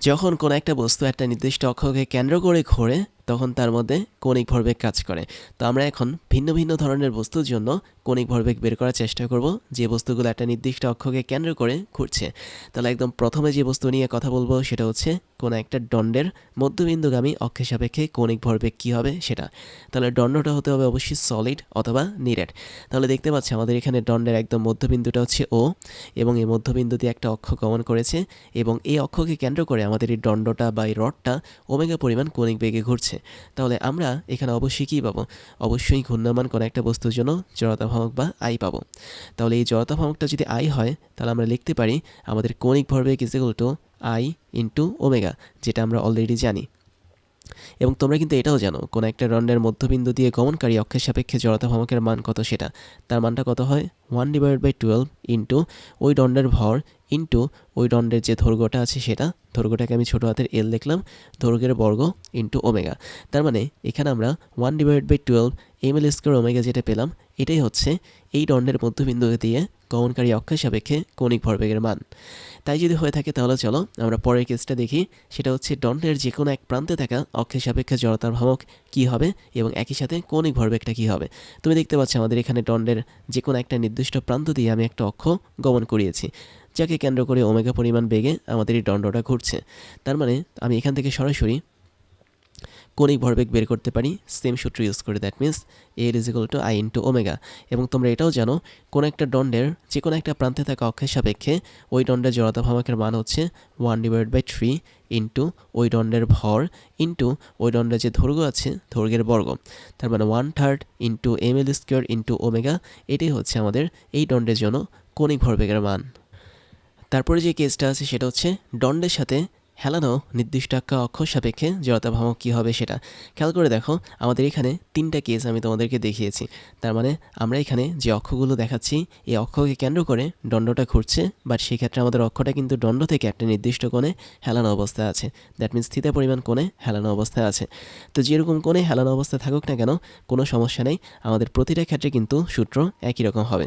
যখন কোনো একটা বস্তু একটা নির্দিষ্ট অক্ষকে কেন্দ্র করে ঘোরে, তখন তার মধ্যে কৌণিক ভরবেগ কাজ করে। তো আমরা এখন ভিন্ন ভিন্ন ধরনের বস্তুর জন্য কৌণিক ভরবেগ বের করার চেষ্টা করব। যে বস্তুগুলো একটা নির্দিষ্ট অক্ষকে কেন্দ্র করে ঘুরছে। তাহলে একদম প্রথমে যে বস্তু নিয়ে কথা বলব সেটা হচ্ছে কোনো একটা দণ্ডের মধ্যবিন্দুগামী অক্ষের সাপেক্ষে কৌণিক ভরবেগ কী হবে সেটা। তাহলে দণ্ডটা হতে হবে অবশ্যই সলিড অথবা নিরেট তাহলে দেখতে পাচ্ছি আমাদের এখানে দণ্ডের একদম মধ্যবিন্দুটা হচ্ছে ও এবং এই মধ্যবিন্দু দিয়ে একটা অক্ষ গমন করেছে এবং এই অক্ষকে কেন্দ্র করে আমাদের এই দণ্ডটা বা এই রডটা ওমেগা পরিমাণ কৌণিক বেগে ঘুরছে। তাহলে আমরা এখানে অবশ্যই কী পাবো? অবশ্যই ঘূর্ণায়মান কোনো একটা বস্তুর জন্য জড়তা ভ্রামক বা আই পাবো। তাহলে এই জড়তা ভ্রামকটা যদি আই হয়, তাহলে আমরা লিখতে পারি আমাদের কৌণিক ভরবেগ is equal to I into omega যেটা আমরা অলরেডি জানি। এবং তোমরা কিন্তু এটাও জানো, কোনো একটা দণ্ডের মধ্যবিন্দু দিয়ে গমনকারী অক্ষের সাপেক্ষে জড়তা ভ্রামকের মান কত সেটা? তার মানটা কত হয়? One divide by twelve into ওই দণ্ডের ভর ইন্টু ওই দণ্ডের যে দৈর্ঘ্যটা আছে সেটা, দৈর্ঘ্যটাকে আমি ছোটো হাতের এল দেখলাম, দৈর্ঘ্যের বর্গ ইন্টু ওমেগা তার মানে এখানে আমরা one divide by twelve M L square omega যেটা পেলাম এটাই হচ্ছে এই দণ্ডের মধ্যবিন্দু দিয়ে গমনকারী অক্ষের সাপেক্ষে কৌণিক ভরবেগের মান। তাই যদি হয়ে থাকে তাহলে চলো আমরা পরের কেসটা দেখি। সেটা হচ্ছে দণ্ডের যে কোনো এক প্রান্তে থাকা অক্ষের সাপেক্ষে জড়তার ভ্রামক কী হবে এবং একই সাথে কৌণিক ভরবেগটা কী হবে? তুমি দেখতে পাচ্ছ আমাদের এখানে দণ্ডের যে কোনো একটা নির্দিষ্ট প্রান্ত দিয়ে আমি একটা অক্ষ গমন করিয়েছি, যাকে কেন্দ্র করে ওমেগা পরিমাণ বেগে আমাদের এই দণ্ডটা ঘুরছে। তার মানে আমি এখান থেকে সরাসরি কৌণিক ভরবেগ বের করতে পারি সেম সূত্র ইউজ করে দ্যাট মিনস এর is equal to I into omega এবং তোমরা এটাও জানো, কোনো একটা দণ্ডের যে কোনো একটা প্রান্তে থাকা অক্ষের সাপেক্ষে ওই দণ্ডের জড়তা ভ্রামকের মান হচ্ছে one divide by three into ওই দণ্ডের ভর ইন্টু ওই দণ্ডের যে দৈর্ঘ্য আছে, দৈর্ঘ্যের বর্গ। তার মানে one third into M L square into omega এটাই হচ্ছে আমাদের এই দণ্ডের জন্য কৌণিক ভরবেগের মান। তারপরে যে কেসটা আছে সেটা হচ্ছে দণ্ডের সাথে হেলানো নির্দিষ্ট একটা অক্ষর সাপেক্ষে জড়তা ভ্রামক কী হবে সেটা। খেয়াল করে দেখো, আমাদের এখানে তিনটা কেস আমি তোমাদেরকে দেখিয়েছি। তার মানে আমরা এখানে যে অক্ষগুলো দেখাচ্ছি, এই অক্ষকে কেন্দ্র করে দণ্ডটা ঘুরছে বাট সেক্ষেত্রে আমাদের অক্ষটা কিন্তু দণ্ড থেকে একটা নির্দিষ্ট কোণে হেলানো অবস্থায় আছে। দ্যাট মিনস থিতা পরিমাণ কোণে হেলানো অবস্থায় আছে। তো যেরকম কোণে হেলানো অবস্থায় থাকুক না কেন, কোনো সমস্যা নেই, আমাদের প্রতিটা ক্ষেত্রে কিন্তু সূত্র একই রকম হবে।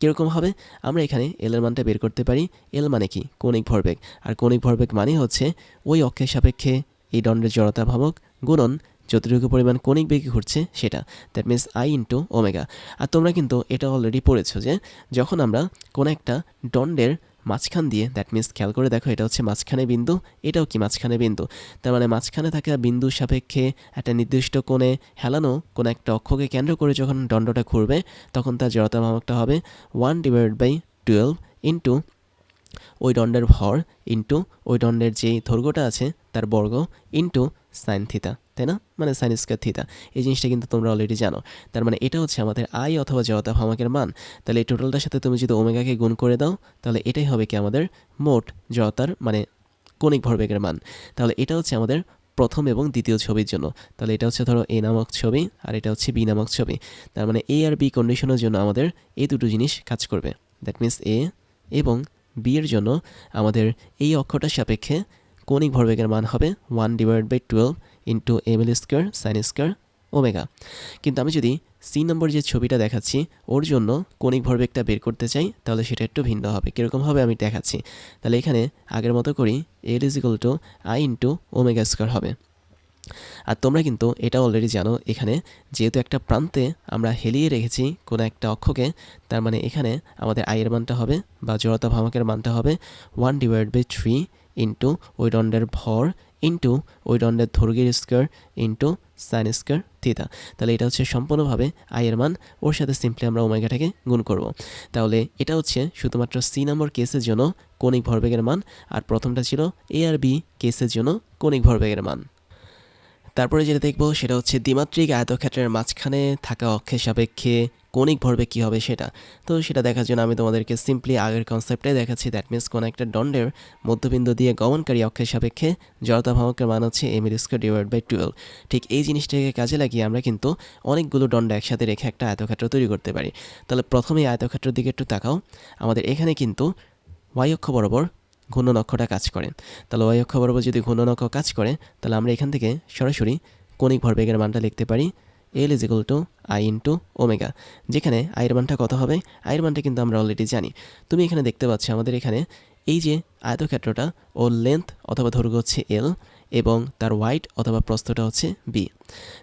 কীরকম হবে? আমরা এখানে এল এর মানটা বের করতে পারি। এল মানে কি? কৌণিক ভরবেগ। আর কৌণিক ভরবেগ মানে হচ্ছে ওই অক্ষের সাপেক্ষে এই দণ্ডের জড়তা ভাবক গুণন যতটুকু পরিমাণ কৌণিক বেগে ঘুরছে সেটা। That means I into omega আর তোমরা কিন্তু এটা অলরেডি পড়েছো যে, যখন আমরা কোনো একটা দণ্ডের মাঝখান দিয়ে দ্যাট মিনস খেয়াল করে দেখো, এটা হচ্ছে মাঝখানে বিন্দু, এটাও কি মাঝখানে বিন্দু? তার মানে মাঝখানে থাকা বিন্দুর সাপেক্ষে একটা নির্দিষ্ট কোণে হেলানো কোনো একটা অক্ষকে কেন্দ্র করে যখন দণ্ডটা ঘুরবে, তখন তার জড়তা ভাবকটা হবে one divide by twelve into ওই দণ্ডের ভর ইন্টু ওই দণ্ডের যেই দৈর্ঘ্যটা আছে, তার বর্গ ইন্টু সাইন থিতা তাই না? মানে সাইন স্কোয়ার থিতা এই জিনিসটা কিন্তু তোমরা অলরেডি জানো। তার মানে এটা হচ্ছে আমাদের আই অথবা জড়তা ভ্রামকের মান। তাহলে এই টোটালটার সাথে তুমি যদি ওমেগাকে গুণ করে দাও, তাহলে এটাই হবে কি আমাদের মোট জড়তার মানে কৌণিক ভরবেগের মান। তাহলে এটা হচ্ছে আমাদের প্রথম এবং দ্বিতীয় ছবির জন্য। তাহলে এটা হচ্ছে ধরো এ নামক ছবি, আর এটা হচ্ছে বি নামক ছবি। তার মানে এ আর বি কন্ডিশনের জন্য আমাদের এই দুটো জিনিস কাজ করবে। দ্যাট মিনস এ এবং বি এর জন্য আমাদের এই অক্ষরটার সাপেক্ষে কৌণিক ভরবেগের মান হবে one divide by twelve into M L square sine square omega. কিন্তু আমি যদি সি নম্বর যে ছবিটা দেখাচ্ছি, ওর জন্য কৌণিক ভরবেগটা বের করতে চাই, তাহলে সেটা একটু ভিন্ন হবে। কীরকম হবে আমি দেখাচ্ছি। তাহলে এখানে আগের মতো করি L is to I into omega square হবে। আর তোমরা কিন্তু এটা অলরেডি জানো, এখানে যেহেতু একটা প্রান্তে আমরা হেলিয়ে রেখেছি কোনো একটা অক্ষকে, তার মানে এখানে আমাদের আয়ের মানটা হবে বা জড়তা ভ্রামকের মানটা হবে one divide by three into ওই দণ্ডের ভর ইন্টু ওই দণ্ডের ধর্গের square into sine square theta তাহলে এটা হচ্ছে সম্পূর্ণভাবে আয়ের মান, ওর সাথে সিম্পলি আমরা ওমেগাটাকে গুণ করব। তাহলে এটা হচ্ছে শুধুমাত্র সি নম্বর কেসের জন্য কৌণিক ভরবেগের মান, আর প্রথমটা ছিল এ আর বি কেসের জন্য কৌণিক ভরবেগের মান। তারপরে যেটা দেখব সেটা হচ্ছে দ্বিমাত্রিক আয়তক্ষেত্রের মাঝখানে থাকা অক্ষের সাপেক্ষে কৌণিক ভরবে কী হবে সেটা। তো সেটা দেখার জন্য আমি তোমাদেরকে সিম্পলি আগের কনসেপ্টে দেখাচ্ছি। দ্যাট মিনস কোনো একটা দণ্ডের মধ্যবিন্দু দিয়ে গমনকারী অক্ষের সাপেক্ষে জড়তা ভাবকের মান হচ্ছে এম এর স্কোয়ার ডিভাইড বাই টুয়েলভ ঠিক এই জিনিসটাকে কাজে লাগিয়ে আমরা কিন্তু অনেকগুলো দণ্ড একসাথে রেখে একটা আয়তক্ষেত্র তৈরি করতে পারি। তাহলে প্রথমে আয়তক্ষেত্রের দিকে একটু তাকাও। আমাদের এখানে কিন্তু ওয়াই অক্ষ বরাবর ঘূর্ণনক্ষটা কাজ করে। তাহলে ওয়াই অক্ষ বরাবর যদি ঘূর্ণনক্ষ কাজ করে, তাহলে আমরা এখান থেকে সরাসরি কণিক ভরবেগের মানটা লিখতে পারি L is equal to I into omega যেখানে আয়ের মানটা কত হবে? আয়ের মানটা কিন্তু আমরা অলরেডি জানি। তুমি এখানে দেখতে পাচ্ছ আমাদের এখানে এই যে আয়তক্ষেত্রটা ওর লেন্থ অথবা দৈর্ঘ্য হচ্ছে এল এবং তার ওয়াইড অথবা প্রস্থটা হচ্ছে বি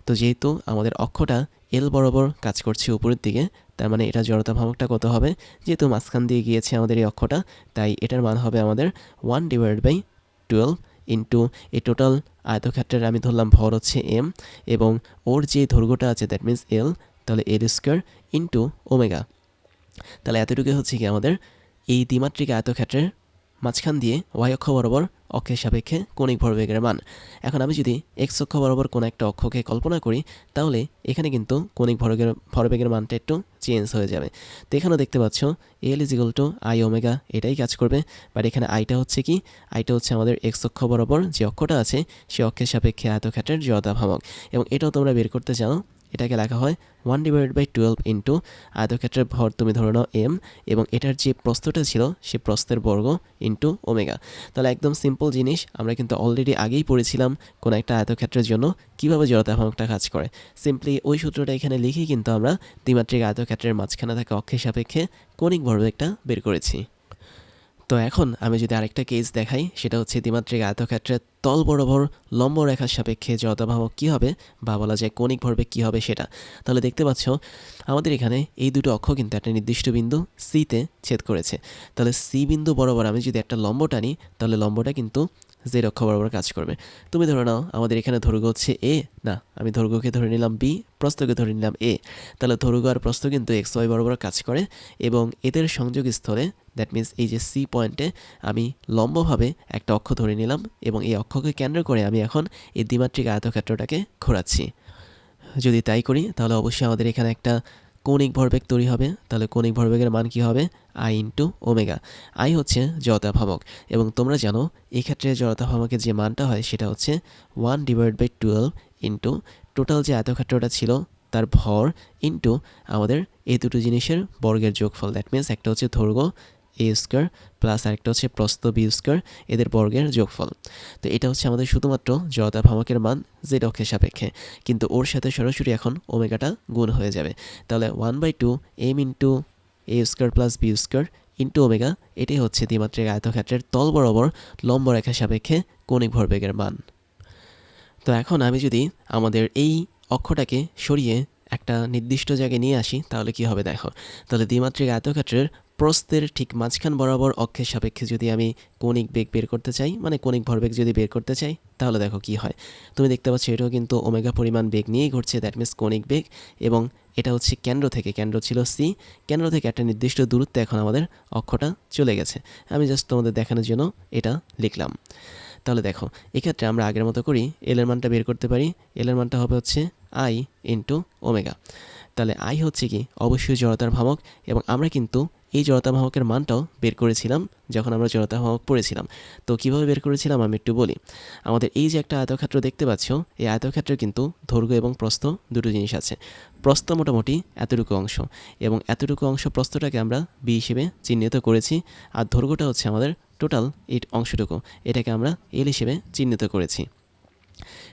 তো যেহেতু আমাদের অক্ষটা এল বরাবর কাজ করছে উপরের দিকে, তার মানে এটা জড়তা ভ্রামকটা কত হবে? যেহেতু মাঝখান দিয়ে গিয়েছে আমাদের এই অক্ষটা, তাই এটার মান হবে আমাদের one divide by twelve into এই টোটাল আয়তক্ষেত্রের আমি ধরলাম ভর হচ্ছে এম এবং ওর যে দৈর্ঘ্যটা আছে দ্যাট মিন্স এল তাহলে এল স্কোয়ার ইন্টু ওমেগা তাহলে এতটুকু হচ্ছে কি আমাদের এই দ্বিমাত্রিক আয়তক্ষেত্রের মাঝখান দিয়ে ওয়াই অক্ষ বরাবর অক্ষের সাপেক্ষে কৌণিক ভরবেগের মান। এখন আমি যদি এক্স অক্ষ বরাবর কোনো একটা অক্ষকে কল্পনা করি, তাহলে এখানে কিন্তু কৌণিক ভরবেগের ভরবেগের মানটা একটু চেঞ্জ হয়ে যাবে। তো এখানেও দেখতে পাচ্ছ L is equal to I omega এটাই কাজ করবে বাট এখানে আইটা হচ্ছে কি? আইটা হচ্ছে আমাদের এক্স অক্ষ বরাবর যে অক্ষটা আছে, সে অক্ষের সাপেক্ষে আয়তক্ষেত্রের জড়তা ভ্রামক। এবং এটাও তোমরা বের করতে চাও এটাকে লেখা হয় one divide by twelve into আয়তক্ষেত্রের ভর তুমি ধরে নাও এম এবং এটার যে প্রস্থটা ছিল সে প্রস্থের বর্গ ইন্টু ওমেগা তাহলে একদম সিম্পল জিনিস, আমরা কিন্তু অলরেডি আগেই পড়েছিলাম কোনো একটা আয়তক্ষেত্রের জন্য কীভাবে জড়তা ভ্রামকটা কাজ করে। সিম্পলি ওই সূত্রটা এখানে লিখেই কিন্তু আমরা দ্বিমাত্রিক আয়তক্ষেত্রের মাঝখানে থাকা অক্ষের সাপেক্ষে কৌণিক ভরবেগটা বের করেছি। তো এখন আমি যদি আরেকটা কেস দেখাই, সেটা হচ্ছে দ্বিমাত্রিক আয়তক্ষেত্রের তল বরাবর লম্ব রেখার সাপেক্ষে জড়তাভাবক কী হবে বা বলা যায় কণিক ভরবে কী হবে সেটা। তাহলে দেখতে পাচ্ছ, আমাদের এখানে এই দুটো অক্ষ কিন্তু একটা নির্দিষ্ট বিন্দু সিতে ছেদ করেছে। তাহলে সি বিন্দু বরাবর আমি যদি একটা লম্ব টানি, তাহলে লম্বটা কিন্তু জেড অক্ষ বরাবর কাজ করবে। তুমি ধরে নাও, আমাদের এখানে দৈর্ঘ্য হচ্ছে এ। না, আমি দৈর্ঘ্যকে ধরে নিলাম বি, প্রস্তকে ধরে নিলাম এ। তাহলে দৈর্ঘ্য আর প্রস্ত কিন্তু এক্স, ওয়াই বরাবর কাজ করে এবং এদের সংযোগ স্থলে দ্যাট মিন্স এই যে সি পয়েন্টে আমি লম্বভাবে একটা অক্ষ ধরে নিলাম এবং এই অক্ষকে কেন্দ্র করে আমি এখন এই দ্বিমাত্রিক আয়তক্ষেত্রটাকে ঘোরাচ্ছি। যদি তাই করি, তাহলে অবশ্যই আমাদের এখানে একটা কৌণিক ভরবেগ তৈরি হবে, তাহলে কৌণিক ভরবেগের মান কী হবে? আই ইন্টু ওমেগা আই হচ্ছে জড়তা ভ্রামক এবং তোমরা জানো এই ক্ষেত্রে জড়তা ভ্রামকের যে মানটা হয়, সেটা হচ্ছে one divide by twelve into total যে আয়তক্ষেত্রটা ছিল, তার ভর ইন্টু আমাদের এই দুটো জিনিসের বর্গের যোগফল। দ্যাট মিন্স একটা হচ্ছে দৈর্ঘ্য এ স্কোয়ার প্লাস আরেকটা হচ্ছে প্রস্থ বি স্কোয়ার এদের বর্গের যোগফল। তো এটা হচ্ছে আমাদের শুধুমাত্র জড়তা ভ্রামকের মান জেড অক্ষের সাপেক্ষে। কিন্তু ওর সাথে সরাসরি এখন ওমেগাটা গুণ হয়ে যাবে। তাহলে one by two M into A square plus B square into omega এটাই হচ্ছে দ্বিমাত্রিক আয়তক্ষেত্রের তল বরাবর লম্ব রেখার সাপেক্ষে কৌণিক ভরবেগের মান। তো এখন আমি যদি আমাদের এই অক্ষটাকে সরিয়ে একটা নির্দিষ্ট জায়গায় নিয়ে আসি, তাহলে কি হবে দেখো? তাহলে দ্বিমাত্রিক আয়তক্ষেত্রের প্রস্থের ঠিক মাঝখান বরাবর অক্ষের সাপেক্ষে যদি আমি কৌণিক বেগ বের করতে চাই মানে কৌণিক ভরবেগ যদি বের করতে চাই, তাহলে দেখো কি হয়। তুমি দেখতে পাচ্ছ এটাও কিন্তু ওমেগা পরিমাণ বেগ নিয়েই ঘটছে দ্যাট মিনস কৌণিক বেগ। এবং এটা হচ্ছে কেন্দ্র থেকে, কেন্দ্র ছিল সি কেন্দ্র থেকে একটা নির্দিষ্ট দূরত্বে এখন আমাদের অক্ষটা চলে গেছে। আমি জাস্ট তোমাদের দেখানোর জন্য এটা লিখলাম। তাহলে দেখো, এক্ষেত্রে আমরা আগের মতো করি এলের মানটা বের করতে পারি। এলের মানটা হবে হচ্ছে আই ইন্টু ওমেগা। তাহলে আই হচ্ছে কি? অবশ্যই জড়তার ভ্রামক। এবং আমরা কিন্তু এই জড়তা ভ্রামকের মানটাও বের করেছিলাম যখন আমরা জড়তা ভ্রামক পড়েছিলাম। তো কীভাবে বের করেছিলাম আমি একটু বলি। আমাদের এই যে একটা আয়তক্ষেত্র দেখতে পাচ্ছ, এই আয়তক্ষেত্রে কিন্তু দৈর্ঘ্য এবং প্রস্থ দুটো জিনিস আছে। প্রস্থ মোটামুটি এতটুকু অংশ এবং এতটুকু অংশ প্রস্থটাকে আমরা বি হিসেবে চিহ্নিত করেছি আর দৈর্ঘ্যটা হচ্ছে আমাদের টোটাল এই অংশটুকু। এটাকে আমরা এল হিসেবে চিহ্নিত করেছি।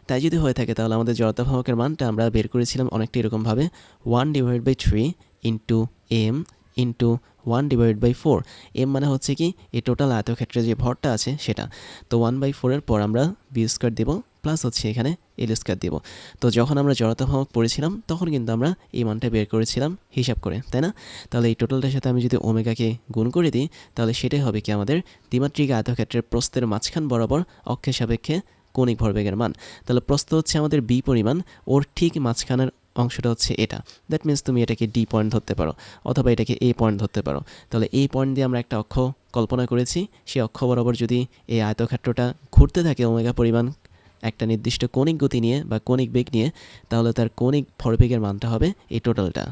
তাই যদি হয়ে থাকে তাহলে আমাদের জড়তা ভ্রামকের মানটা আমরা বের করেছিলাম অনেকটা এরকমভাবে one divide by three into M into one divide by four M মানে হচ্ছে কি, এই টোটাল আয়তক্ষেত্রে যে ভরটা আছে সেটা। তো ওয়ান বাই ফোরের পর আমরা বি স্কোয়ার দেবো প্লাস হচ্ছে এখানে এল স্কোয়ার দেবো। তো যখন আমরা জড়তা ভ্রামক পড়েছিলাম, তখন কিন্তু আমরা এই মানটা বের করেছিলাম হিসাব করে, তাই না? তাহলে এই টোটালটার সাথে আমি যদি ওমেগাকে গুণ করে দিই, তাহলে সেটাই হবে কি আমাদের দ্বিমাত্রিক আয়তক্ষেত্রের প্রস্তের মাঝখান বরাবর অক্ষের সাপেক্ষে কৌণিক ভরবেগের মান। তাহলে প্রস্থ হচ্ছে আমাদের বি পরিমাণ, ওর ঠিক মাঝখানের অংশটা হচ্ছে এটা। দ্যাট মিন্স তুমি এটাকে ডি পয়েন্ট ধরতে পারো, অথবা এটাকে এ পয়েন্ট ধরতে পারো। তাহলে এই পয়েন্ট দিয়ে আমরা একটা অক্ষ কল্পনা করেছি। সেই অক্ষ বরাবর যদি এই আয়তক্ষেত্রটা ঘুরতে থাকে ওমেগা পরিমাণ একটা নির্দিষ্ট কৌণিক গতি নিয়ে বা কৌণিক বেগ নিয়ে, তাহলে তার কৌণিক ভরবেগের মানটা হবে এই টোটালটা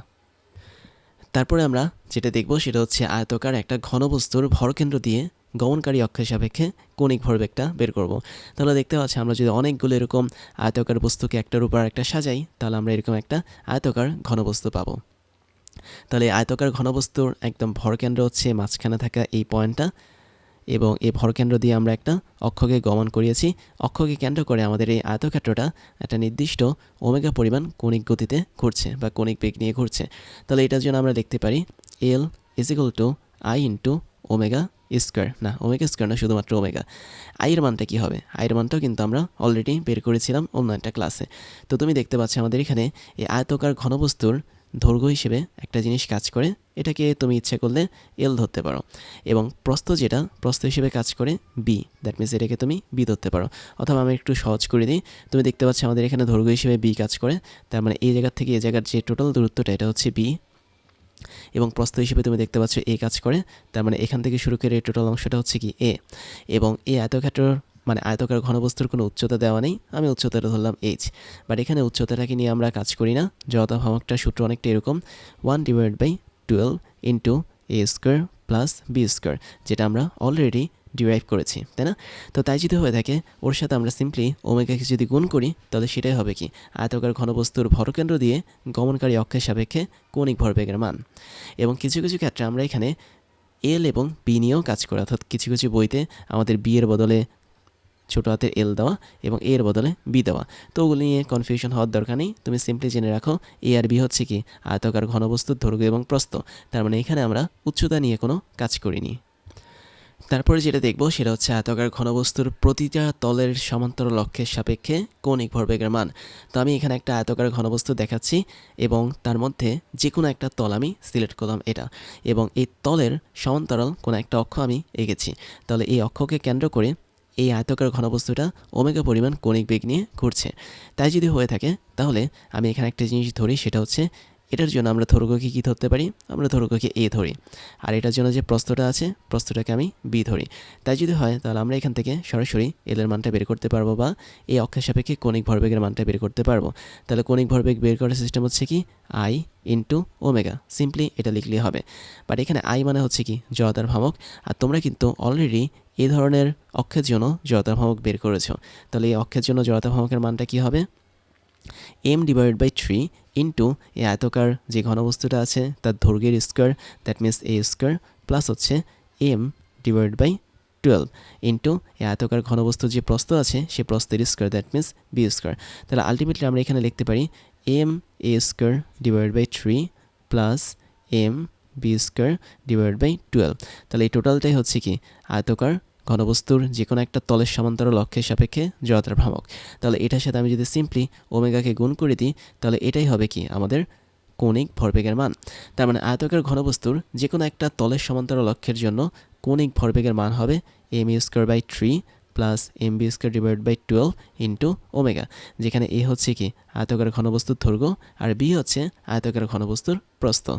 তারপরে আমরা যেটা দেখব সেটা হচ্ছে আয়তকার একটা ঘনবস্তুর ভরকেন্দ্র দিয়ে গমনকারী অক্ষের সাপেক্ষে কৌণিক ভরবেগটা বের করব। তাহলে দেখতে পাচ্ছি আমরা যদি অনেকগুলো এরকম আয়তকার বস্তুকে একটার উপর একটা সাজাই, তাহলে আমরা এরকম একটা আয়তকার ঘনবস্তু পাবো। তাহলে আয়তকার ঘনবস্তুর একদম ভরকেন্দ্র হচ্ছে মাঝখানে থাকা এই পয়েন্টটা এবং এই ভরকেন্দ্র দিয়ে আমরা একটা অক্ষকে গমন করিয়েছি। অক্ষকে কেন্দ্র করে আমাদের এই আয়তক্ষেত্রটা একটা নির্দিষ্ট ওমেগা পরিমাণ কণিক গতিতে ঘুরছে বা কৌণিক বেগ নিয়ে ঘুরছে। তাহলে এটার জন্য আমরা দেখতে পারি L is to I into omega square না ওমেগা স্কোয়ার না, শুধুমাত্র ওমেগা আইয়ের মানটা কী হবে? আইয়ের মানটাও কিন্তু আমরা অলরেডি বের করেছিলাম অন্য একটা ক্লাসে তো তুমি দেখতে পাচ্ছ আমাদের এখানে এই আয়তকার ঘনবস্তুর দৈর্ঘ্য হিসেবে একটা জিনিস কাজ করে। এটাকে তুমি ইচ্ছে করলে এল ধরতে পারো। এবং প্রস্থ যেটা, প্রস্থ হিসেবে কাজ করে বি দ্যাট মিনস এটাকে তুমি বি ধরতে পারো। অথবা আমি একটু সহজ করে দিই। তুমি দেখতে পাচ্ছ আমাদের এখানে দৈর্ঘ্য হিসেবে বি কাজ করে। তার মানে এই জায়গার থেকে এই জায়গার যে টোটাল দূরত্বটা, এটা হচ্ছে বি এবং প্রস্থ হিসেবে তুমি দেখতে পাচ্ছ এ কাজ করে। তার মানে এখান থেকে শুরু করে টোটাল অংশটা হচ্ছে কি এ। এবং এ আয়তক্ষেত্র মানে আয়তকার ঘনবস্তুর কোনো উচ্চতা দেওয়া নেই। আমি উচ্চতাটা ধরলাম এইচ বাট এখানে উচ্চতাটাকে নিয়ে আমরা কাজ করি না। জড়তা ভাবকটা সূত্র অনেকটা এরকম। One divide by twelve into A square plus B square যেটা আমরা অলরেডি ডিরাইভ করেছি, তাই না? তো তাই যদি হয়ে থাকে, ওর সাথে আমরা সিম্পলি ওমেগাকে যদি গুণ করি, তাহলে সেটাই হবে কি? আয়তকার ঘনবস্তুর ভরকেন্দ্র দিয়ে গমনকারী অক্ষের সাপেক্ষে কৌণিক ভরবেগের মান। এবং কিছু কিছু ক্ষেত্রে আমরা এখানে এল এবং বি নিয়েও কাজ করি, অর্থাৎ কিছু কিছু বইতে আমাদের বি এর বদলে ছোটো হাতের এল দেওয়া এবং এর বদলে বি দেওয়া। তো ওগুলি নিয়ে কনফিউশন হওয়ার দরকার নেই। তুমি সিম্পলি জেনে রাখো এ আর বি হচ্ছে কি? আয়তকার ঘনবস্তুর দৈর্ঘ্য এবং প্রস্থ। তার মানে এখানে আমরা উচ্চতা নিয়ে কোনো কাজ করিনি। তারপরে যেটা দেখব সেটা হচ্ছে আয়তকার ঘনবস্তুর প্রতিটা তলের সমান্তরাল অক্ষের সাপেক্ষে কৌণিক ভরবেগের মান। তো আমি এখানে একটা আয়তকার ঘনবস্তু দেখাচ্ছি এবং তার মধ্যে যে কোনো একটা তল আমি সিলেক্ট করলাম এটা এবং এই তলের সমান্তরাল কোনো একটা অক্ষ আমি এঁকেছি। তাহলে এই অক্ষকে কেন্দ্র করে এই আয়তকার ঘনবস্তুটা ওমেগা পরিমাণ কৌণিক বেগ নিয়ে ঘুরছে। তাই যদি হয়ে থাকে, তাহলে আমি এখানে একটা জিনিস ধরি, সেটা হচ্ছে এটার জন্য আমরা দৈর্ঘ্যকে কী ধরতে পারি? আমরা দৈর্ঘ্যকে এ ধরি। আর এটার জন্য যে প্রস্তটা আছে, প্রস্তটাকে আমি বি ধরি। তাই যদি হয়, তাহলে আমরা এখান থেকে সরাসরি এলের মানটা বের করতে পারব বা এই অক্ষের সাপেক্ষে কণিক ভরবেগের মানটা বের করতে পারব। তাহলে কণিক ভরবেগ বের করার সিস্টেম হচ্ছে কি? আই ইন্টু ওমেগা সিম্পলি এটা লিখলেই হবে। বাট এখানে আই মানে হচ্ছে কি? জড়তার ভ্রামক। আর তোমরা কিন্তু অলরেডি এই ধরনের অক্ষের জন্য জড়তা ভ্রামক বের করেছ। তাহলে এই অক্ষের জন্য জড়তা ভ্রামকের মানটা কি হবে? M divide by three into এই আয়তকার যে ঘনবস্তুটা আছে, তার দৈর্ঘ্যের square that means A square plus হচ্ছে M divide by twelve into এই আয়তকার ঘনবস্তু যে প্রস্থ আছে, সে প্রস্থের square that means B square তাহলে আলটিমেটলি আমরা এখানে লিখতে পারি M A square divide by three plus M B square divide by twelve তাহলে এই টোটালটাই হচ্ছে কি? আয়তকার ঘনবস্তুর যে কোনো একটা তলের সমান্তরাল লক্ষ্যের সাপেক্ষে জড়তার ভ্রামক। তাহলে এটার সাথে আমি যদি সিম্পলি ওমেগাকে গুণ করে দিই, তাহলে এটাই হবে কি? আমাদের কৌণিক ভরবেগের মান। তার মানে আয়তকার ঘনবস্তুর যে কোনো একটা তলের সমান্তর লক্ষ্যের জন্য কৌণিক ভরবেগের মান হবে M U square by three plus M B square divide by twelve into omega যেখানে এ হচ্ছে কি? আয়তকার ঘনবস্তুর দৈর্ঘ্য আর বি হচ্ছে আয়তকার ঘনবস্তুর প্রস্থ।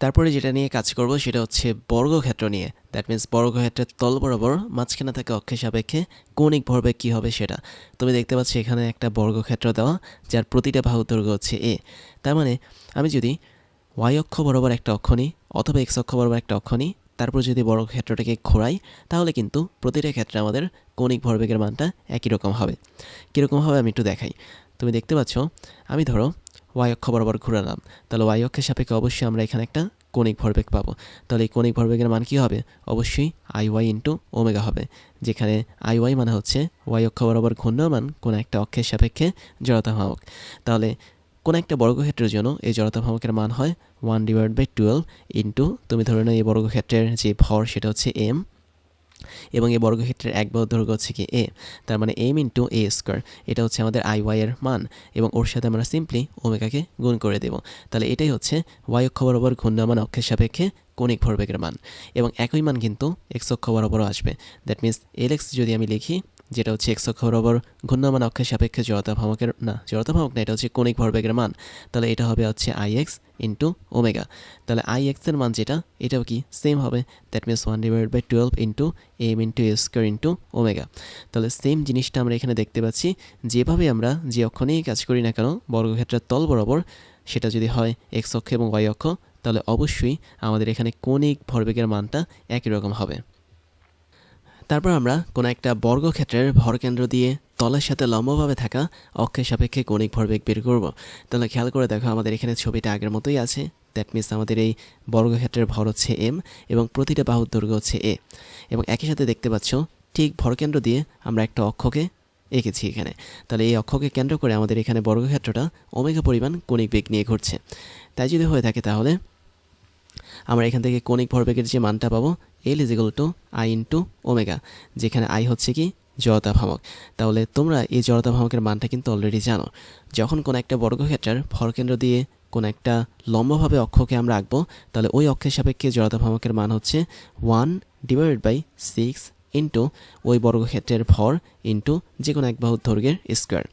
তারপরে যেটা নিয়ে কাজ করব সেটা হচ্ছে বর্গক্ষেত্র নিয়ে। দ্যাট মিন্স বর্গক্ষেত্রের তল বরাবর মাঝখানে থাকা অক্ষের সাপেক্ষে কৌণিক ভরবেগ কী হবে সেটা। তুমি দেখতে পাচ্ছ এখানে একটা বর্গক্ষেত্র দেওয়া, যার প্রতিটা বাহু দৈর্ঘ্য হচ্ছে এ তার মানে আমি যদি ওয়াই অক্ষ বরাবর একটা অক্ষ নিই অথবা এক্স অক্ষ বরাবর একটা অক্ষ নিই, তারপর যদি বর্গক্ষেত্রটাকে ঘোরাই, তাহলে কিন্তু প্রতিটা ক্ষেত্রে আমাদের কৌণিক ভরবেগের মানটা একই রকম হবে। কীরকম হবে আমি একটু দেখাই। তুমি দেখতে পাচ্ছ, আমি ধরো ওয়াই বরাবর ঘুরালাম। তাহলে ওয়াই অক্ষের সাপেক্ষে অবশ্যই আমরা এখানে একটা কণিক ভরবেগ পাবো। তাহলে এই কণিক ভরবেগের মান কী হবে? অবশ্যই আই ওয়াই ইন্টু ওমেগা হবে। যেখানে আই ওয়াই মানে হচ্ছে ওয়াই অক্ষ বরাবর ঘূর্ণমান কোনো একটা অক্ষের সাপেক্ষে জড়তা ভ্রামক তাহলে কোনো একটা বর্গক্ষেত্রের জন্য এই জড়তা ভ্রামকের মান হয় one divide by twelve into তুমি ধরে নাও এই বর্গক্ষেত্রের যে ভর সেটা হচ্ছে এম এবং এই বর্গক্ষেত্রের এক বাহু দৈর্ঘ্য হচ্ছে কি এ, তার মানে এম ইন্টু এ স্কোয়ার এটা হচ্ছে আমাদের আই ওয়াই এর মান, এবং ওর সাথে আমরা সিম্পলি ওমেগাকে গুণ করে দেব। তাহলে এটাই হচ্ছে ওয়াই অক্ষ বরাবর ঘূর্ণায়মান অক্ষের সাপেক্ষে কণিক ভরবেগের মান, এবং একই মান কিন্তু এক্স অক্ষ বরাবরও আসবে। দ্যাট মিনস এল এক্স যদি আমি লিখি যেটা হচ্ছে এক্স অক্ষ বরাবর ঘূর্ণায়মান অক্ষের সাপেক্ষে জড়তা ভ্রামকের, না, জড়তা ভ্রামক না, এটা হচ্ছে কৌণিক ভরবেগের মান। তাহলে এটা হবে হচ্ছে আই এক্স ইন্টু ওমেগা তাহলে আই এক্সের মান যেটা, এটাও কি সেম হবে? That means one divide by twelve into m into a square into omega তাহলে সেম জিনিসটা আমরা এখানে দেখতে পাচ্ছি, যেভাবে আমরা যে অক্ষ নিয়ে কাজ করি না কেন, বর্গক্ষেত্রের তল বরাবর সেটা যদি হয় এক্স অক্ষ এবং ওয়াই অক্ষ, তাহলে অবশ্যই আমাদের এখানে কৌণিক ভরবেগের মানটা একই রকম হবে। তারপর আমরা কোনো একটা বর্গক্ষেত্রের ভরকেন্দ্র দিয়ে তলের সাথে লম্বভাবে থাকা অক্ষের সাপেক্ষে কৌণিক ভরবেগ বের করব। তাহলে খেয়াল করে দেখো আমাদের এখানে ছবিটা আগের মতোই আছে। দ্যাট মিনস আমাদের এই বর্গক্ষেত্রের ভর হচ্ছে এম এবং প্রতিটা বাহুর দৈর্ঘ্য হচ্ছে এ এবং একই সাথে দেখতে পাচ্ছ, ঠিক ভরকেন্দ্র দিয়ে আমরা একটা অক্ষকে এঁকেছি এখানে। তাহলে এই অক্ষকে কেন্দ্র করে আমাদের এখানে বর্গক্ষেত্রটা ওমেগা পরিমাণ কৌণিক বেগ নিয়ে ঘুরছে তাই যদি হয়ে থাকে তাহলে আমরা এখান থেকে কৌণিক ভরবেগের যে মানটা পাবো L is equal to I into omega যেখানে আই হচ্ছে কি জড়তা ভ্রামক তাহলে তোমরা এই জড়তা ভ্রামকের মানটা কিন্তু অলরেডি জানো। যখন কোনো একটা বর্গক্ষেত্রের ভরকেন্দ্র দিয়ে কোনো একটা লম্বভাবে অক্ষকে আমরা আঁকবো, তাহলে ওই অক্ষের সাপেক্ষে জড়তা ভ্রামকের মান হচ্ছে one divided by six into ওই বর্গক্ষেত্রের ভর ইন্টু যে কোনো এক বাহুর দৈর্ঘ্যের স্কোয়ার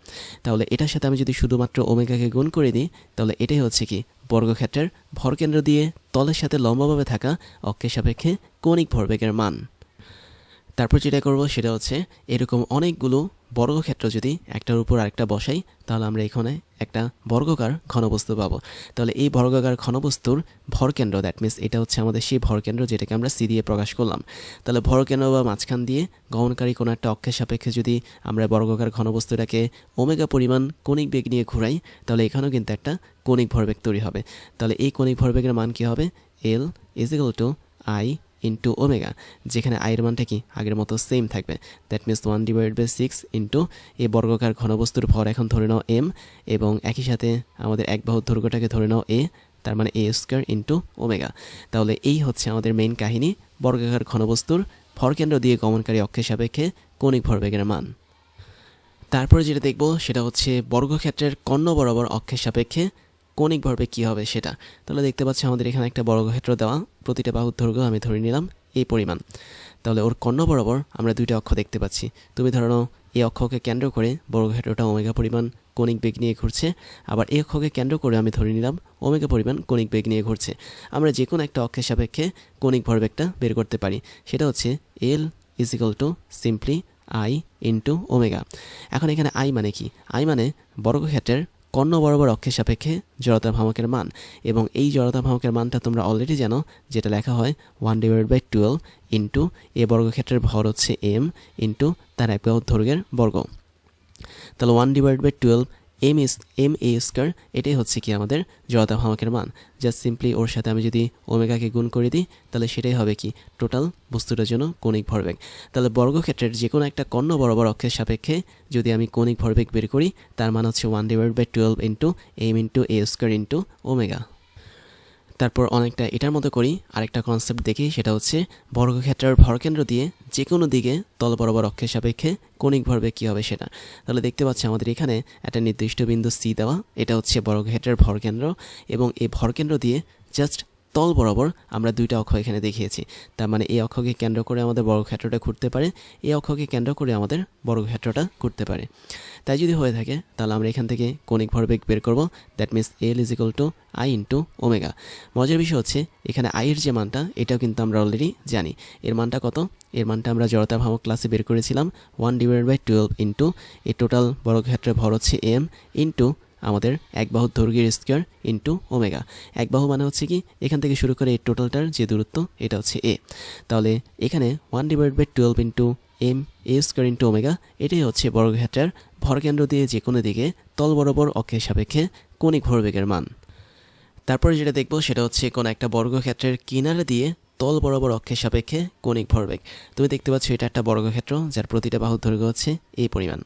তাহলে এটার সাথে আমি যদি শুধুমাত্র ওমেগাকে গুণ করে দিই, তাহলে এটাই হচ্ছে কি? বর্গক্ষেত্রের ভরকেন্দ্র দিয়ে তলের সাথে লম্বাভাবে থাকা অক্ষের সাপেক্ষে কৌণিক ভরবেগের মান। তারপর যেটা করব সেটা হচ্ছে এরকম অনেকগুলো বর্গক্ষেত্র যদি একটার উপর আরেকটা বসাই, তাহলে আমরা এখানে একটা বর্গকার ঘনবস্তু পাবো। তাহলে এই বর্গাকার ঘনবস্তুর ভরকেন্দ্র দ্যাট মিনস এটা হচ্ছে আমাদের সেই ভরকেন্দ্র যেটাকে আমরা সি দিয়ে প্রকাশ করলাম। তাহলে ভরকেন্দ্র বা মাঝখান দিয়ে গমনকারী কোনো একটা অক্ষের সাপেক্ষে যদি আমরা বর্গকার ঘনবস্তুটাকে ওমেগা পরিমাণ কণিক বেগ নিয়ে ঘুরাই, তাহলে এখানেও কিন্তু একটা কণিক ভরবেগ তৈরি হবে। তাহলে এই কণিক ভরবেগের মান কী হবে? L is to I into omega যেখানে আয়ের মানটা কি? আগের মতো সেম থাকবে। That means one divide by six into এই বর্গকার ঘনবস্তুর ভর এখন ধরে নাও এম এবং একই সাথে আমাদের এক বাহুর দৈর্ঘ্যটাকে ধরে নাও এ তার মানে এ স্কোয়ার ইন্টু ওমেগা তাহলে এই হচ্ছে আমাদের মেইন কাহিনী, বর্গাকার ঘনবস্তুর ভরকেন্দ্র দিয়ে গমনকারী অক্ষের সাপেক্ষে কৌণিক ভরবেগের মান। তারপরে যেটা দেখব, সেটা হচ্ছে বর্গক্ষেত্রের কর্ণ বরাবর অক্ষের সাপেক্ষে কৌণিক ভরবেগ কী হবে সেটা। তাহলে দেখতে পাচ্ছি আমাদের এখানে একটা বর্গক্ষেত্র দেওয়া, প্রতিটা বাহুর দৈর্ঘ্য আমি ধরে নিলাম, এই পরিমাণ। তাহলে ওর কর্ণ বরাবর আমরা দুইটা অক্ষ দেখতে পাচ্ছি। তুমি ধরো এই অক্ষকে কেন্দ্র করে বর্গক্ষেত্রটা ওমেগা পরিমাণ কণিক বেগ নিয়ে ঘুরছে, আবার এই অক্ষকে কেন্দ্র করে আমি ধরে নিলাম ওমেগা পরিমাণ কণিক বেগ নিয়ে ঘুরছে। আমরা যে কোনো একটা অক্ষের সাপেক্ষে কণিক ভরবেগটা বের করতে পারি। সেটা হচ্ছে L is equal to simply I into omega. এখন এখানে আই মানে কি? আই মানে বর্গক্ষেত্রের কর্ণ বরাবর অক্ষের সাপেক্ষে জড়তা ভামকের মান, এবং এই জড়তা ভামকের মানটা তোমরা অলরেডি জানো, যেটা লেখা হয় one divide by twelve into এ বর্গক্ষেত্রের ভর হচ্ছে এম ইন্টু তার এক দৈর্ঘ্যের বর্গ। তাহলে one divide by twelve m s m a square এটাই হচ্ছে কি আমাদের জড়তা ভ্রামকের মান। জাস্ট সিম্পলি ওর সাথে আমি যদি ওমেগাকে গুণ করে দিই, তাহলে সেটাই হবে কি? টোটাল বস্তুটার জন্য কণিক ভরবেগ। তাহলে বর্গক্ষেত্রের যে কোনো একটা কর্ণ বরাবর অক্ষের সাপেক্ষে যদি আমি কণিক ভরবেগ বের করি, তার মান হচ্ছে one divide by twelve into m into a square into omega তারপর অনেকটা এটার মতো করি। আরেকটা কনসেপ্ট দেখি, সেটা হচ্ছে বর্গক্ষেত্রের ভরকেন্দ্র দিয়ে যে কোনো দিকে তল বরাবর অক্ষের সাপেক্ষে কোনিক ভরবে কী হবে সেটা। তাহলে দেখতে পাচ্ছি আমাদের এখানে একটা নির্দিষ্ট বিন্দু সি দেওয়া, এটা হচ্ছে বর্গক্ষেত্রের ভরকেন্দ্র এবং এই ভরকেন্দ্র দিয়ে জাস্ট তল বরাবর আমরা দুইটা অক্ষ এখানে দেখিয়েছি। তার মানে এই অক্ষকে কেন্দ্র করে আমাদের বর্গক্ষেত্রটা ঘুরতে পারে, এই অক্ষকে কেন্দ্র করে আমাদের বর্গক্ষেত্রটা ঘুরতে পারে। তাই যদি হয়ে থাকে, তাহলে আমরা এখান থেকে কৌণিক ভরবেগ বের করব। That means L is equal to I into omega মজার বিষয় হচ্ছে, এখানে আইয়ের যে মানটা, এটাও কিন্তু আমরা অলরেডি জানি। এর মানটা কত? এর মানটা আমরা জড়তা ভ্রামক ক্লাসে বের করেছিলাম। One divide by twelve into এই টোটাল বর্গক্ষেত্রের ভর হচ্ছে এম ইন্টু আমাদের এক বাহুর দৈর্ঘ্যের স্কোয়ার ইন্টু ওমেগা এক বাহু মানে হচ্ছে কি, এখান থেকে শুরু করে এই টোটালটার যে দূরত্ব, এটা হচ্ছে এ তাহলে এখানে one divide by twelve into m a square into omega এটাই হচ্ছে বর্গক্ষেত্রের ভরকেন্দ্র দিয়ে যে কোনো দিকে তল বরাবর অক্ষের সাপেক্ষে কৌণিক ভরবেগের মান। তারপরে যেটা দেখব, সেটা হচ্ছে কোনো একটা বর্গক্ষেত্রের কিনারে দিয়ে তল বরাবর অক্ষের সাপেক্ষে কৌণিক ভরবেগ। তুমি দেখতে পাচ্ছ এটা একটা বর্গক্ষেত্র যার প্রতিটা বাহুর দৈর্ঘ্য হচ্ছে এই পরিমাণ।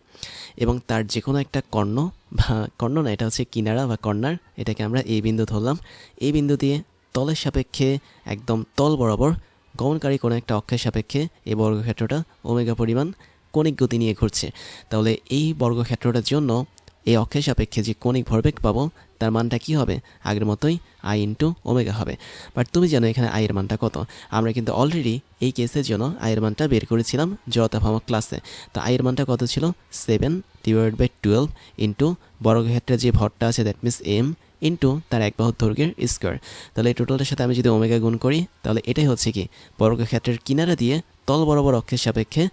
এবং তার যে কোনো একটা কর্ণ বা কর্ণ না, এটা হচ্ছে কিনারা বা কর্নার, এটাকে আমরা এই বিন্দু ধরলাম। এই বিন্দু দিয়ে তলের সাপেক্ষে একদম তল বরাবর গমনকারী কোনো একটা অক্ষের সাপেক্ষে এই বর্গক্ষেত্রটা ওমেগা পরিমাণ কণিক গতি নিয়ে ঘুরছে। তাহলে এই বর্গক্ষেত্রটার জন্য এই অক্ষের সাপেক্ষে যে কণিক ভরবেগ পাবো তার মানটা কি হবে? আগের মতোই আই ইন্টু ওমেগা হবে। বাট তুমি জানো এখানে আয়ের মানটা কত? আমরা কিন্তু অলরেডি এই কেসের জন্য আয়ের মানটা বের করেছিলাম জড়তা ভ্রামক ক্লাসে তো আয়ের মানটা কত ছিল? Seven divide by twelve into বর্গক্ষেত্রে যে ভরটা আছে দ্যাট মিনস এম ইন্টু তার এক বাহুর দৈর্ঘ্যের স্কোয়ার তাহলে এই টোটালটার সাথে আমি যদি ওমেগা গুণ করি, তাহলে এটাই হচ্ছে কি? বর্গক্ষেত্রের কিনারা দিয়ে তল বরাবর অক্ষের সাপেক্ষে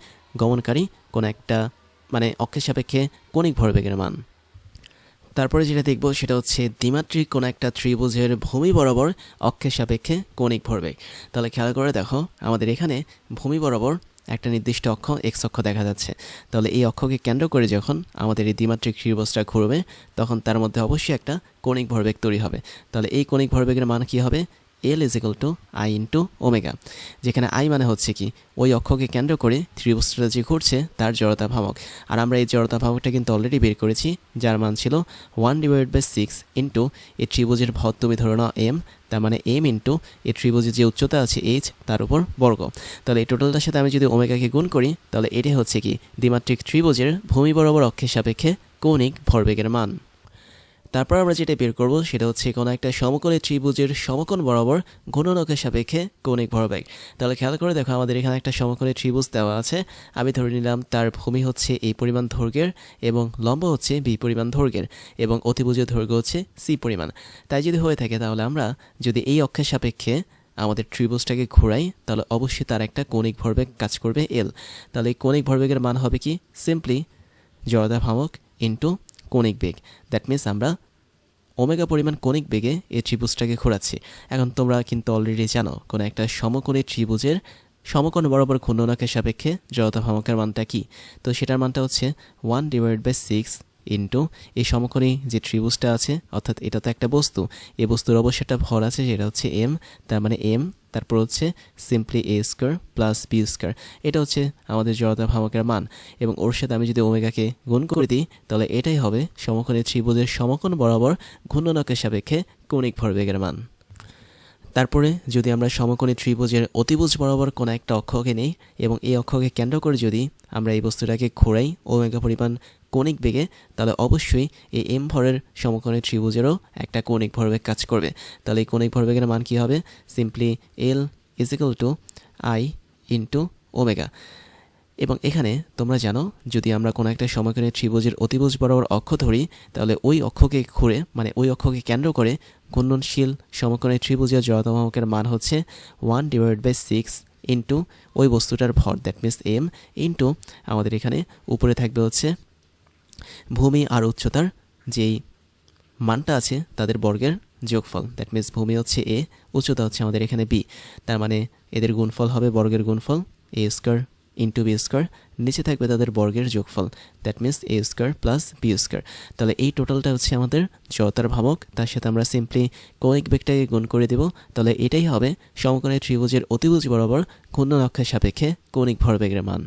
গমনকারী কোনো একটা মানে অক্ষের সাপেক্ষে কণিক ভরবেগের মান। তারপরে যেটা দেখব সেটা হচ্ছে দ্বিমাত্রিক কোনো একটা ত্রিভুজের ভূমি বরাবর অক্ষের সাপেক্ষে কণিক ভরবেগ। তাহলে খেয়াল করে দেখো, আমাদের এখানে ভূমি বরাবর একটা নির্দিষ্ট অক্ষ এক্স অক্ষ দেখা যাচ্ছে। তাহলে এই অক্ষকে কেন্দ্র করে যখন আমাদের এই দ্বিমাত্রিক ত্রিভুজটা ঘুরবে, তখন তার মধ্যে অবশ্যই একটা কণিক ভরবেগ তৈরি হবে। তাহলে এই কণিক ভরবেগের মান কী হবে? L is equal to I into omega যেখানে আই মানে হচ্ছে কি, ওই অক্ষকে কেন্দ্র করে ত্রিভুজটা যে ঘুরছে তার জড়তা ভাবক আর আমরা এই জড়তা ভাবকটা কিন্তু অলরেডি বের করেছি, যার মান ছিল one divide by six into এই ত্রিভুজের ভর তুমি ধরে নাও এম তার মানে এম ইন্টু এই ত্রিভুজের যে উচ্চতা আছে এইচ তার উপর বর্গ। তাহলে এই টোটালটার সাথে আমি যদি ওমেগাকে গুণ করি, তাহলে এটাই হচ্ছে কি, দ্বিমাত্রিক ত্রিভুজের ভূমি বরাবর অক্ষের সাপেক্ষে কৌণিক ভরবেগের মান। তারপর আমরা যেটা বের করব সেটা হচ্ছে কোনো একটা সমকোণী ত্রিভুজের সমকোণ বরাবর গুণনকের সাপেক্ষে কৌণিক ভরবেগ। তাহলে খেয়াল করে দেখো আমাদের এখানে একটা সমকোণী ত্রিভুজ দেওয়া আছে। আমি ধরে নিলাম তার ভূমি হচ্ছে এই পরিমাণ দৈর্ঘ্যের এবং লম্ব হচ্ছে বি পরিমাণ দৈর্ঘ্যের এবং অতিভুজের দৈর্ঘ্য হচ্ছে সি পরিমাণ। তাই যদি হয়ে থাকে তাহলে আমরা যদি এই অক্ষের সাপেক্ষে আমাদের ত্রিভুজটাকে ঘোরাই, তাহলে অবশ্যই তার একটা কৌণিক ভরবেগ কাজ করবে এল। তাহলে এই কৌণিক ভরবেগের মান হবে কি? সিম্পলি জড়তা ভামক ইন্টু কৌণিক বেগ। দ্যাট মিন্স আমরা ওমেগা পরিমাণ কণিক বেগে এই ত্রিভুজটাকে ঘোরাচ্ছি। এখন তোমরা কিন্তু অলরেডি জানো, কোনো একটা সমকোণী ত্রিভুজের সমকোণ বরাবর ঘূর্ণনাকের সাপেক্ষে জড়তা ভ্রামকের মানটা কি? তো সেটার মানটা হচ্ছে one divide by six into এই সমকোণী যে ত্রিভুজটা আছে, অর্থাৎ এটা তো একটা বস্তু। এই বস্তুর অবশ্যই একটা ভর আছে যেটা হচ্ছে এম তার মানে এম তারপর হচ্ছে simply a square plus b square এটা হচ্ছে আমাদের জড়তা ভাবকের মান। এবং ওর সাথে আমি যদি ওমেগাকে গুণ করে দিই, তাহলে এটাই হবে সমকোণী ত্রিভুজের সমকোণ বরাবর ঘূর্ণনকের সাপেক্ষে কৌণিক ভরবেগের মান। তারপরে যদি আমরা সমকোণী ত্রিভুজের অতিভুজ বরাবর কোনো একটা অক্ষকে নেই, এবং এই অক্ষকে কেন্দ্র করে যদি আমরা এই বস্তুটাকে ঘোরাই ওমেগা পরিমাণ কৌণিক বেগে, তাহলে অবশ্যই এই এম ভরের সমকোণী ত্রিভুজেরও একটা কৌণিক ভরবেগ কাজ করবে। তাহলে এই কৌণিক ভরবেগের মান কী হবে? Simply L is equal to I into omega এবং এখানে তোমরা জানো, যদি আমরা কোনো একটা সমকোণী ত্রিভুজের অতিভুজ বরাবর অক্ষ ধরি, তাহলে ওই অক্ষকে ঘুরে মানে ওই অক্ষকে কেন্দ্র করে ঘূর্ণনশীল সমকোণী ত্রিভুজের জড়তামামকের মান হচ্ছে one divide by six into ওই বস্তুটার ভর দ্যাট মিনস এম ইন্টু আমাদের এখানে উপরে থাকবে হচ্ছে ভূমি আর উচ্চতার যেই মানটা আছে, তাদের বর্গের যোগফল। দ্যাট মিনস ভূমি হচ্ছে এ উচ্চতা হচ্ছে আমাদের এখানে বি তার মানে এদের গুণফল হবে বর্গের গুণফল a square into b square নিচে থাকবে তাদের বর্গের যোগফল। That means a square plus b square তাহলে এই টোটালটা হচ্ছে আমাদের জড়তার ভাবক। তার সাথে আমরা সিম্পলি কৌণিক বেগটাকে গুণ করে দেব। তাহলে এটাই হবে সমকোণী ত্রিভুজের অতিভুজ বরাবর ঘূর্ণ অক্ষের সাপেক্ষে কৌণিক ভরবেগের মান।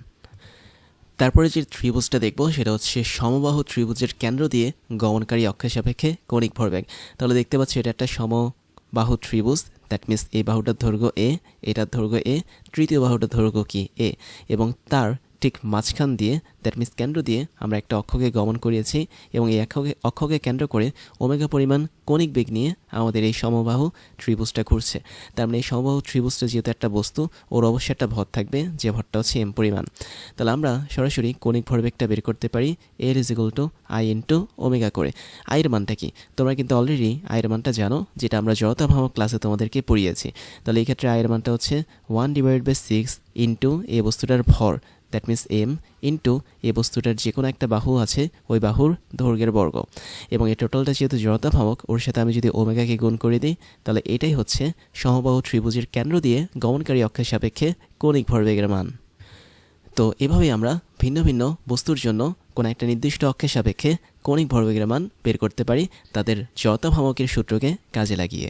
তারপরে যে ত্রিভুজটা দেখব, সেটা হচ্ছে সমবাহু ত্রিভুজের কেন্দ্র দিয়ে গমনকারী অক্ষের সাপেক্ষে কৌণিক ভরবেগ। তাহলে দেখতে পাচ্ছি এটা একটা সমবাহু ত্রিভুজ। দ্যাট মিনস এই বাহুটার দৈর্ঘ্য এ এটার দৈর্ঘ্য এ তৃতীয় বাহুটার দৈর্ঘ্য কি এ এবং তার ঠিক মাঝখান দিয়ে দ্যাট মিনস কেন্দ্র দিয়ে আমরা একটা অক্ষকে গমন করিয়েছি এবং এই অক্ষকে অক্ষকে কেন্দ্র করে ওমেগা পরিমাণ কণিক বেগ নিয়ে আমাদের এই সমবাহু ত্রিভুজটা ঘুরছে। তার মানে এই সমবাহু ত্রিভুজটা যেহেতু একটা বস্তু, ওর অবশ্যই একটা ভর থাকবে, যে ভরটা হচ্ছে এম পরিমাণ। তাহলে আমরা সরাসরি কণিক ভরবেগটা বের করতে পারি এর is equal to I into omega করে। আয়ের মানটা কি? তোমরা কিন্তু অলরেডি আয়ের মানটা জানো, যেটা আমরা জড়তা ভ্রামক ক্লাসে তোমাদেরকে পড়িয়েছি। তাহলে এই ক্ষেত্রে আয়ের মানটা হচ্ছে one divide by six into এই বস্তুটার ভর। দ্যাট মিন্স এম ইন্টু এই বস্তুটার যে কোনো একটা বাহু আছে, ওই বাহুর দৈর্ঘ্যের বর্গ। এবং এই টোটালটা যেহেতু জড়তা ভাবক ওর সাথে আমি যদি ওমেগাকে গুণ করে দিই, তাহলে এটাই হচ্ছে সমবাহু ত্রিভুজের কেন্দ্র দিয়ে গমনকারী অক্ষের সাপেক্ষে কৌণিক ভরবেগের মান। তো এভাবেই আমরা ভিন্ন ভিন্ন বস্তুর জন্য কোনো একটা নির্দিষ্ট অক্ষের সাপেক্ষে কৌণিক ভরবেগের মান বের করতে পারি, তাদের জড়তা ভ্রামকের সূত্রকে কাজে লাগিয়ে।